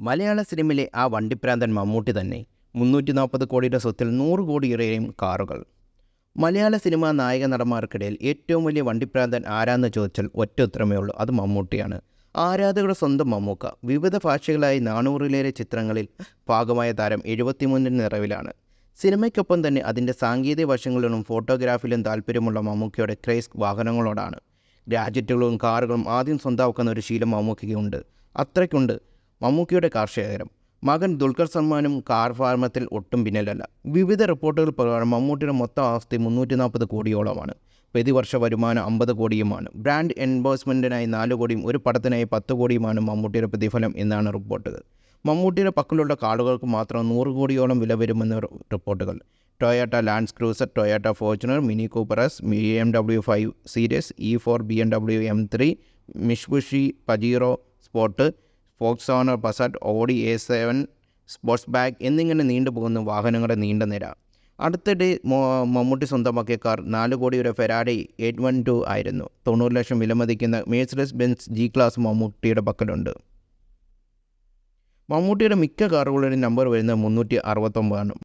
മലയാള സിനിമയിലെ ആ വണ്ടിപ്രാന്തൻ മമ്മൂട്ടി തന്നെ മുന്നൂറ്റി നാൽപ്പത് കോടിയുടെ സ്വത്തിൽ നൂറ് കോടിയുടെയും കാറുകൾ. മലയാള സിനിമാ നായക നടന്മാർക്കിടയിൽ ഏറ്റവും വലിയ വണ്ടിപ്രാന്തൻ ആരാന്ന് ചോദിച്ചാൽ ഒറ്റ ഉത്തരമേ ഉള്ളൂ അത് മമ്മൂട്ടിയാണ്. ആരാധകരുടെ സ്വന്തം മമ്മൂക്ക. വിവിധ ഭാഷകളായി നാനൂറിലേറെ ചിത്രങ്ങളിൽ ഭാഗമായ താരം എഴുപത്തിമൂന്നിന് നിറവിലാണ്. സിനിമയ്ക്കൊപ്പം തന്നെ അതിന്റെ സാങ്കേതിക വശങ്ങളിലും ഫോട്ടോഗ്രാഫിയിലും താല്പര്യമുള്ള മമ്മൂക്കയുടെ ക്രേസ് വാഹനങ്ങളോടാണ്. ഗ്രാജറ്റുകളും കാറുകളും ആദ്യം സ്വന്തമാക്കുന്ന ഒരു ശീലം മമ്മൂക്കയ്ക്കുണ്ട്. അത്രയ്ക്കുണ്ട്. മമ്മൂക്കയുടെ കാർഷികകരം. മകൻ ദുൽഖർ സൽമാനും കാർ ഫാർമത്തിൽ ഒട്ടും പിന്നിലല്ല. വിവിധ റിപ്പോർട്ടുകൾ പ്രകാരം മമ്മൂട്ടിയുടെ മൊത്തം ആസ്തി മുന്നൂറ്റി നാൽപ്പത് കോടിയോളമാണ്. പ്രതിവർഷ വരുമാനം അമ്പത് കോടിയുമാണ്. ബ്രാൻഡ് എൻബോഴ്സ്മെന്റിനായി നാല് കോടിയും ഒരു പടത്തിനായി പത്ത് കോടിയുമാണ് മമ്മൂട്ടിയുടെ പ്രതിഫലം എന്നാണ് റിപ്പോർട്ടുകൾ. മമ്മൂട്ടിയുടെ പക്കലുള്ള കാർഡുകൾക്ക് മാത്രം നൂറ് കോടിയോളം വില വരുമെന്ന് റിപ്പോർട്ടുകൾ. Toyota Land Cruiser Toyota Fortuner Mini Cooper S B M W five Series E four B M W M three Mitsubishi Pajero Sport Volkswagen Passat Audi A seven Sportback എന്നിങ്ങനെ നീണ്ടുപോകുന്ന വാഹനങ്ങളുടെ നീണ്ട നിര. അടുത്തിടെ മമ്മൂട്ടി സ്വന്തമാക്കിയ കാർ നാല് കോടിയുടെ ഫെരാഡി എയ്റ്റ് വൺ ടു ആയിരുന്നു. തൊണ്ണൂറ് ലക്ഷം വിലമതിക്കുന്ന മേഴ്സഡസ് ബെൻസ് ജി ക്ലാസ് മമ്മൂട്ടിയുടെ പക്കലുണ്ട്. മമ്മൂട്ടിയുടെ മിക്ക കാറുകളുടെയും നമ്പർ വരുന്നത് മുന്നൂറ്റി അറുപത്തൊമ്പതാണ്.